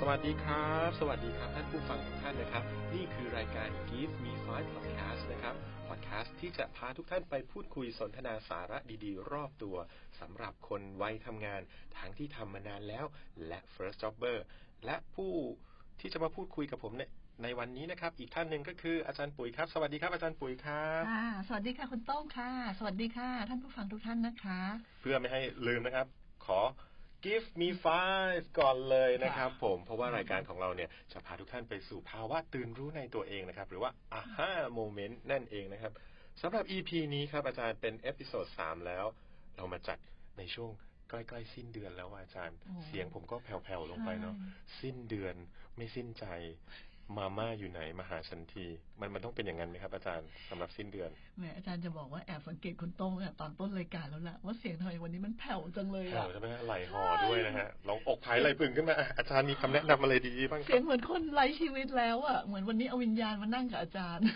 สวัสดีครับ สวัสดีครับท่านผู้ฟังทุกท่านนะครับ นี่คือรายการ Give Me Five Podcast นะครับ podcast ที่จะพาทุกท่านไปพูดคุยสนทนาสาระดีๆ รอบตัวสำหรับคนวัยทำงาน ทั้งที่ทำมานานแล้ว และ first jobber และผู้ที่จะมาพูดคุยกับผมในในวันนี้นะครับ อีกท่านหนึ่งก็คืออาจารย์ปุ๋ยครับ สวัสดีครับอาจารย์ปุ๋ยครับค่ะสวัสดีค่ะคุณโต้งค่ะ สวัสดีค่ะ ท่านผู้ฟังทุกท่านนะคะ เพื่อไม่ให้ลืมนะครับ ขอ give me five ก่อนเลยนะครับผม เพราะว่ารายการของเราเนี่ยจะพาทุกท่านไปสู่ภาวะตื่นรู้ในตัวเองนะครับ หรือว่า aha moment นั่นเองนะครับสำหรับ EP นี้ครับอาจารย์เป็นเอพิโซดสามแล้ว เรามาจัดในช่วงใกล้ๆสิ้นเดือนแล้วอะอาจารย์โอ้เสียงผมก็แผ่วๆลงไปเนาะใช่สิ้นเดือนไม่สิ้นใจ มาม่าอยู่ไหนมาหาฉันที มันมันต้องเป็นอย่างนั้นไหมครับ อาจารย์สำหรับสิ้นเดือนแหมอาจารย์จะบอกว่าแอบสังเกตคุณโต้งเนี่ยตอนต้นรายการแล้วล่ะว่าเสียงทำไมวันนี้มันแผ่วจังเลยแผ่อะวใช่ไหมฮะไหลห่อด้วยนะฮะลองอกผายไหลปึงขึ้นมาอะอาจารย์มีคำแนะนำอะไรดีๆบ้างคเสีรัยงบเหมือนคนไร้ชีวิตแล้วอะเหมือนวันนี้เอาวิญญาณมานั่งกับอาจารย์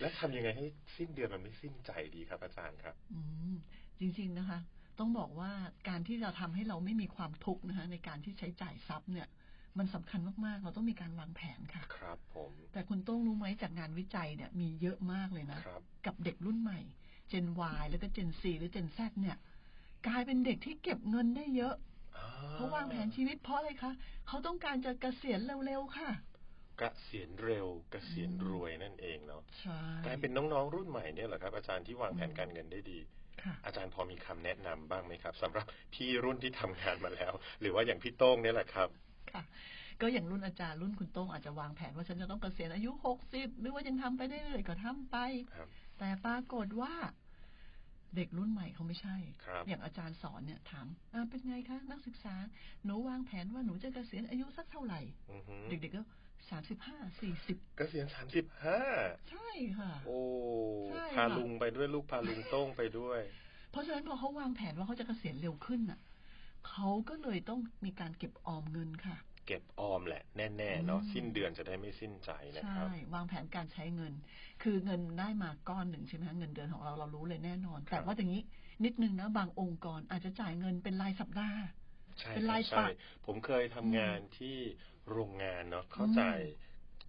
แล้วทำยังไงให้สิ้นเดือนมันไม่สิ้นใจดีครับ อาจารย์ครับ อืมจริง ๆนะคะ ต้องบอกว่าการที่เราทำให้เราไม่มีความทุกข์นะคะในการที่ใช้จ่ายทรัพย์เนี่ย มันสำคัญมากๆ เราต้องมีการวางแผนค่ะ ครับ ผม แต่คุณโต้งรู้ไหมจากงานวิจัยเนี่ยมีเยอะมากเลยนะครับกับเด็กรุ่นใหม่ Gen Y แล้วก็ Gen C หรือ Gen Z เนี่ย กลายเป็นเด็กที่เก็บเงินได้เยอะอ่เขาวางแผนชีวิตเพราะอะไรคะเขาต้องการจะเกษียณเร็วๆค่ะเกษียณเร็วเกษียณรวยนั่นเองเนาะใช่กลายเป็นน้องๆรุ่นใหม่เนี่ยเหรอครับอาจารย์ที่วางแผนการเงินได้ดีค่ะอาจารย์พอมีคำแนะนำบ้างไหมครับสำหรับพี่รุ่นที่ทำงานมาแล้ว หรือว่าอย่างพี่โต้งเนี่ยแหละครับ ค่ะก็อย่างรุ่นอาจารย์รุ่นคุณโต้งอาจจะวางแผนว่าฉันจะต้องเกษียณอายุหกสิบหรือว่ายังทำไปได้เลยๆก็ทำไปครับแต่ปรากฏว่าเด็กรุ่นใหม่เขาไม่ใช่ครับอย่างอาจารย์สอนเนี่ยถามอ่าเป็นไงคะ นักศึกษา หนูวางแผนว่าหนูจะเกษียณอายุสักเท่าไหร่อือฮึเด็กๆก็สามสิบห้าสี่สิบเกษียณสามสิบห้าใช่ค่ะ โอ้ใช่พาค่ะลุงไปด้วยลูกพาลุงโต้งไปด้วย เพราะฉะนั้นพอเขาวางแผนว่าเขาจะเกษียณเร็วขึ้นน่ะ เขาก็เลยต้องมีการเก็บออมเงินค่ะ เก็บออมแหละแน่ๆเนาะอืมสิ้นเดือนจะได้ไม่สิ้นใจนะคใช่รับวางแผนการใช้เงิน คือเงินได้มาก้อนหนึ่งใช่ไหมคะเงินเดือนของเราเรารู้เลยแน่นอนครับแต่ว่าอย่างนี้นิดนึงนะบางองค์กรอาจจะจ่ายเงินเป็นรายสัปดาห์ใช่เป็นครารับยใช่ปักผมเคยทำงานที่โรงงานเนาะเขาอืมจ่าย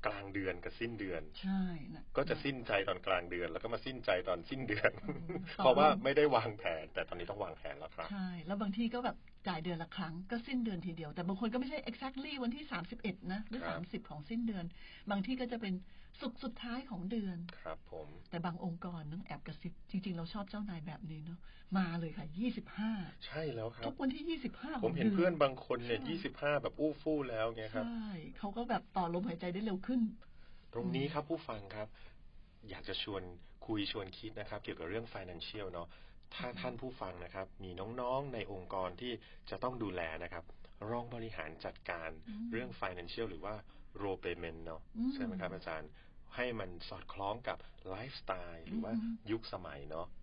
กลางเดือนกับสิ้นเดือน ใช่นะก็จะสิ้นใจตอนกลางเดือน แล้วก็มาสิ้นใจตอนสิ้นเดือนอืมเพราะว่าไม่ได้วางแผน แต่ตอนนี้ต้องวางแผนแล้วครับ ใช่ แล้วบางที่ก็แบบ จ่ายเดือนละครั้งก็สิ้นเดือนทีเดียว แต่บางคนก็ไม่ใช่ exactly วันที่สามสิบเอ็ดนะ หรือครัสามสิบบของสิ้นเดือน บางที่ก็จะเป็นสุกร์สุดท้ายของเดือน ครับผม แต่บางองค์กรนึงแอบกระซิบ จริง ๆ เราชอบเจ้านายแบบนี้เนาะมาเลยค่ะยี่สิบห้าใช่แล้วครัทุบกวันที่ยี่สิบห้าผมเห็นเพื่อนบางคนเนี่ยยี่สิบห้าแบบอู้ฟู่แล้วไงครับ ใช่เขาก็แบบต่อลมหายใจได้เร็วขึ้น ตรงนี้ครับผู้ฟังครับ อยากจะชวนคุยชวนคิดนะครับ เกี่ยวกับเรื่อง financial เนาะ ถ้าท่านผู้ฟังนะครับ มีน้องๆในองค์กรที่จะต้องดูแลนะครับลองบริหารจัดการอืมเรื่อง financial หรือว่า role payment เนาะอืมใช่ไหมครับอาจารย์ ให้มันสอดคล้องกับไลฟ์สไตล์หรือว่าอืมยุคสมัยเนาะใช่อ่า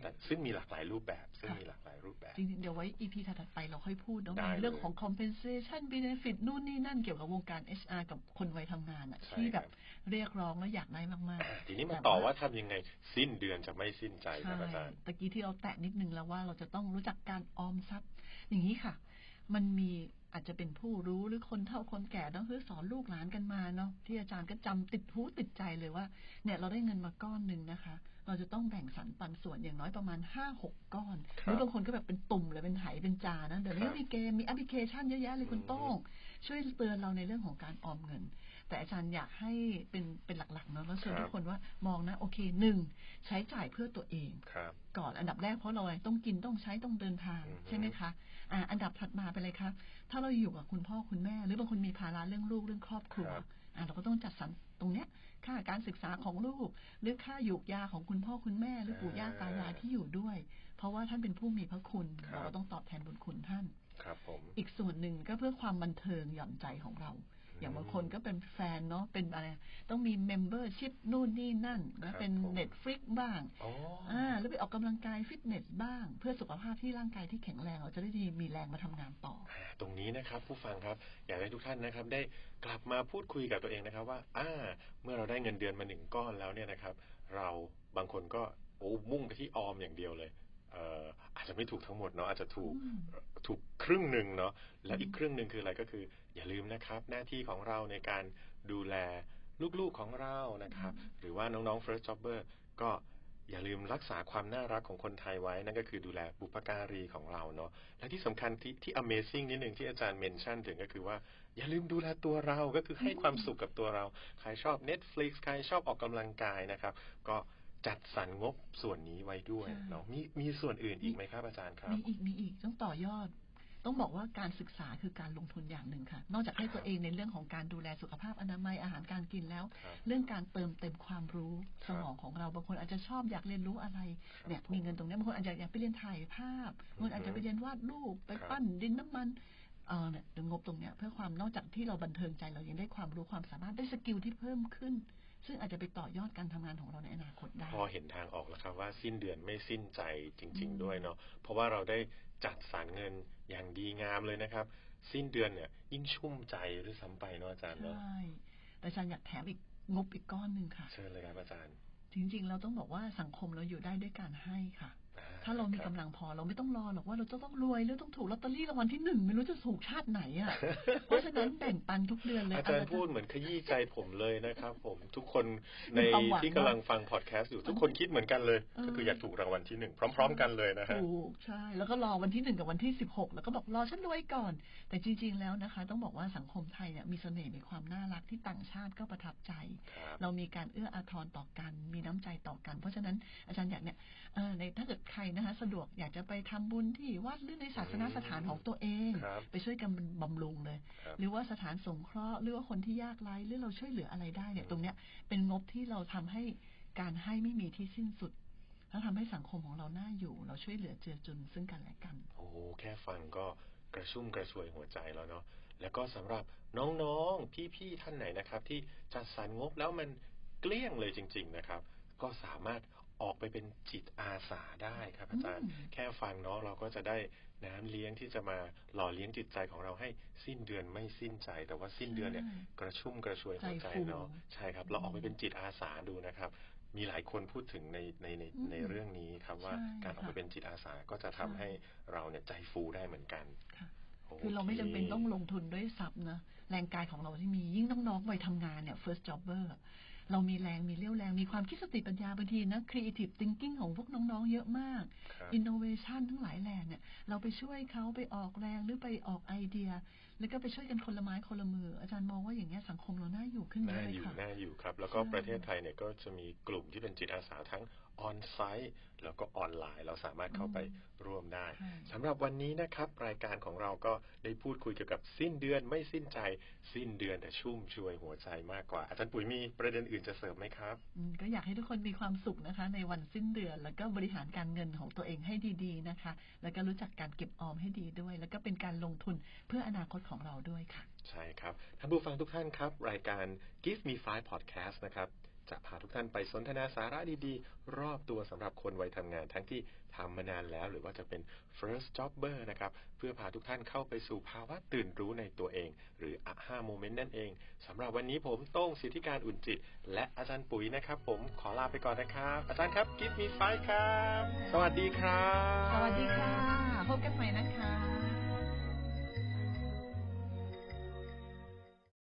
แต่ซึ่งมีหลากหลายรูปแบบ ซึ่งค่ะมีหลากหลายรูปแบบ จริงๆ เดี๋ยวไว้ EP ถัดๆไปเราค่อยพูดเนาะได้ในเรื่องเลยของ compensation benefit นู่นนี่นั่นเกี่ยวกับวงการ HR กับคนวัยทำงานอะใช่ที่แบครับบเรียกร้องแล้วอยากได้มากอ่าๆทีนี้มาต่อว่าทำยังไงสิ้นเดือนจะไม่สิ้นใจคใช่รับอาจารย์ตะกี้ที่เราแตะนิดนึงแล้วว่าเราจะต้องรู้จักการออมทรัพย์ อย่างนี้ค่ะ มันมีอาจจะเป็นผู้รู้หรือคนเฒ่าคนแก่ต้องคือสอนลูกหลานกันมาเนาะที่อาจารย์ก็จำติดหูติดใจเลยว่า เนี่ยเราได้เงินมาก้อนหนึ่งนะคะ เราจะต้องแบ่งสรรปันส่วนอย่างน้อยประมาณห้าหกก้อนคหรับรือบางคนก็แบบเป็นตุ่มเลยเป็นไหเป็นจานะเดี๋ยวนี้ครับก็มีเกมมีแอปพลิเคชันเยอะแยะเลยคุณอืมโต้งช่วยเตือนเราในเรื่องของการออมเงิน แต่อาจารย์อยากให้เป็นเป็นหลักๆเนาะแล้วเชิญครับทุกคนว่ามองนะโอเคหนึ่งใช้จ่ายเพื่อตัวเองครับก่อนอันดับแรกเพราะเราอะไรต้องกินต้องใช้ต้องเดินทางอือฮึใช่ไหมคะอ่าอันดับถัดมาไปเลยครับถ้าเราอยู่กับคุณพ่อคุณแม่ หรือบางคนมีภาระเรื่องลูกเรื่องครอบครัวครับอ่าเราก็ต้องจัดสรรตรงเนี้ย ค่าการศึกษาของลูก หรือค่าหยูกยาของคุณพ่อคุณแม่ หรือปู่ย่าตายายที่อยู่ด้วย เพราะว่าท่านเป็นผู้มีพระคุณครับเราก็ต้องตอบแทนบุญคุณท่าน ครับผม อีกส่วนหนึ่งก็เพื่อความบันเทิงหย่อนใจของเรา อย่างบางคนก็เป็นแฟนเนาะเป็นอะไร ต้องมีเมมเบอร์ชิพนู่นนี่นั่นครันะบเป็นผมเน็ตฟลิกบ้างอ๋อออ่าแล้วไปออกกำลังกายฟิตเนสบ้าง เพื่อสุขภาพที่ร่างกายที่แข็งแรงเราจะได้ดีมีแรงมาทำงานต่ออ่าตรงนี้นะครับ ผู้ฟังครับ อยากให้ทุกท่านนะครับ ได้กลับมาพูดคุยกับตัวเองนะครับ ว่าอ่าเมื่อเราได้เงินเดือนมาหนึ่งก้อนแล้วเนี่ยนะครับ เราบางคนก็โอ้มุ่งไปที่ออมอย่างเดียวเลยเอ่ออา จจะไม่ถูกทั้งหมดเนาะอาจจะถูกอืมถูกครึ่งหนึ่งเนาะแล้วอืมอีกครึ่งหนึ่งคืออะไรก็คือ อย่าลืมนะครับ หน้าที่ของเราในการดูแลลูกๆของเรานะครับ หรือว่าน้องๆ first jobber ก็อย่าลืมรักษาความน่ารักของคนไทยไว้ นั่นก็คือดูแลบุปการีของเราเนาะและที่สำคัญที่ที่ amazing นิดหนึ่งที่อาจารย์เมนชั่นถึงก็คือว่า อย่าลืมดูแลตัวเราก็คือให้ความสุขกับตัวเรา ใครชอบ Netflix ใครชอบออกกำลังกายนะครับ ก็ จัดสรรงบส่วนนี้ไว้ด้วยใช่เนาะมีมีส่วนอื่นอีกไหมครับอาจารย์ครับมีอีกมีอีกต้องต่อยอด ต้องบอกว่าการศึกษาคือการลงทุนอย่างหนึ่งค่ะ นอกจากให้ตัวเองในเรื่องของการดูแลสุขภาพอนามัยอาหารการกินแล้วครับเรื่องการเติมเต็มความรู้คสรับมองของเราบางคนอาจจะชอบอยากเรียนรู้อะไรครับเนี่ยผมมีเงินตรงเนี้ยบางคนอาจจะอยากไปเรียนถ่ายภาพบางคนอาจจะไปเรียนวาดรูปไปครับปั้นดินน้ำมันเออเนี่ยเดี๋ยวงบตรงเนี้ยเพื่อความนอกจากที่เราบันเทิงใจเรายังได้ความรู้ความสามารถได้สกิลที่เพิ่มขึ้น ซึ่งอาจจะไปต่อยอดการทำงานของเราในอนาคตได้ พอเห็นทางออกแล้วครับว่าสิ้นเดือนไม่สิ้นใจจริงอืมๆด้วยเนาะเพราะว่าเราได้จัดสรรเงินอย่างดีงามเลยนะครับ สิ้นเดือนเนี่ย ยิ่งชุ่มใจด้วยซ้ำไปเนาะอาจารย์เนาะใช่แต่อาจารย์อยากแถมอีกงบอีกก้อนหนึ่งค่ะเชิญเลยครับอาจารย์ จริง ๆ เราต้องบอกว่าสังคมเราอยู่ได้ด้วยการให้ค่ะอ่ ถ้าเรามีคกำบลังพอเราไม่ต้องรอหรอกว่าเราจะต้องรวยหรือต้องถูกลอตเตอรี่รางวัลที่หนึ่งไม่รู้จะถูกชาติไหนอะ เพราะฉะนั้นแบ่งปันทุกเดือนเลยอาจารย์ะพูดเหมือนขยี้ใจผมเลยนะครับ ผมทุกคนในมีความหวังที่กำลังฟังพอดแคสต์อยู่ทุกคนคิดเหมือนกันเลยเออก็คืออยากถูกรางวัลที่หนึ่งพร้อม ๆ กันเลยนะฮะถูกใช่แล้วก็รอวันที่หนึ่งกับวันที่สิบหกแล้วก็บอกรอฉันรวยก่อน แต่จริง ๆ แล้วนะคะ ต้องบอกว่าสังคมไทยเนี่ยมีเสน่ห์มีความน่ารักที่ต่างชาติก็ประทับใจครับเรามีการเอื้ออาทรต่อกัน มีน้ำใจต่อกัน เพราะฉะนั้นอาจารย์อยากเนี่ยเออในถ้าเกิดใครนะคะ สะดวกอยากจะไปทำบุญที่วัดหรือในศาสนสถานของตัวเองครับไปช่วยกันบำรุงเลยครับหรือว่าสถานสงเคราะห์หรือว่าคนที่ยากไร้หรือเราช่วยเหลืออะไรได้เนี่ยตรงเนี้ยเป็นงบที่เราทำให้การให้ไม่มีที่สิ้นสุดแล้วทำให้สังคมของเราน่าอยู่ เราช่วยเหลือเจือจุนซึ่งกันและกัน โอ้โหแค่ฟังก็กระชุ่มกระชวยหัวใจแล้วเนาะแล้วก็สำหรับน้องๆพี่ๆท่านไหนนะครับ ที่จัดสรรงบแล้วมันเกลี้ยงเลยจริง ๆนะครับ ก็สามารถ ออกไปเป็นจิตอาสาได้ครับ อาจารย์อืมแค่ฟังเนาะเราก็จะได้น้ำเลี้ยงที่จะมาหล่อเลี้ยงจิตใจของเราให้สิ้นเดือนไม่สิ้นใจ แต่ว่าสิ้นเดือนเนี่ยใช่กระชุ่มกระชวยหัวใจใจฟูเนาะใช่ครับ เราออกไปเป็นจิตอาสาดูนะครับ มีหลายคนพูดถึงในในในอืมในเรื่องนี้ครับว่าใช่การออกไปค่ะเป็นจิตอาสาก็จะทำใช่ให้เราเนี่ยใจฟูได้เหมือนกันค่ะโคือเราไม่จำเป็นต้องลงทุนด้วยทรัพย์นะแรงกายของเราที่มียิ่งน้องๆวัยทำงานเนี่ย first jobber อะ เรามีแรงมีเรี่ยวแรงมีความคิดสติปัญญาบางทีนะ creative thinking ของพวกน้องๆ เยอะมากครับ innovation ทั้งหลายแหล่เนี่ยเราไปช่วยเขาไปออกแรงหรือไปออกไอเดีย แล้วก็ไปช่วยกันคนละไม้คนละมือ อาจารย์มองว่าอย่างเงี้ยสังคมเราน่าอยู่ขึ้นเยน่าอะเลยอยู่ค่ะน่าอยู่ครับ แล้วก็ใช่ประเทศไทยเนี่ยก็จะมีกลุ่มที่เป็นจิตอาสาทั้ง ออนไซต์แล้วก็ออนไลน์ เราสามารถเข้าไปร่วมได้ใช่สำหรับวันนี้นะครับ รายการของเราก็ได้พูดคุยเกี่ยวกับสิ้นเดือนไม่สิ้นใจ สิ้นเดือนแต่ชุ่มช่วยหัวใจมากกว่า อาจารย์ปุ๋ยมีประเด็นอื่นจะเสริมไหมครับอืมก็อยากให้ทุกคนมีความสุขนะคะ ในวันสิ้นเดือน แล้วก็บริหารการเงินของตัวเองให้ดี ๆนะคะ แล้วก็รู้จักการเก็บออมให้ดีด้วย แล้วก็เป็นการลงทุนเพื่ออนาคตของเราด้วยค่ะ ใช่ครับท่านผู้ฟังทุกท่านครับ รายการ Give Me Five Podcast นะครับ จะพาทุกท่านไปสนทนาสาระดีๆ รอบตัวสำหรับคนวัยทำงาน ทั้งที่ทำมานานแล้ว หรือว่าจะเป็น first jobber นะครับ เพื่อพาทุกท่านเข้าไปสู่ภาวะตื่นรู้ในตัวเอง หรือ aha moment นั่นเองสำหรับวันนี้ผมโต้งสิทธิการอุ่นจิต และอาจารย์ปุ๋ยนะครับ ผมขอลาไปก่อนนะครับ อาจารย์ครับ Give Me Five ครับ สวัสดีครับ สวัสดีค่ะ พบกันใหม่นะคะ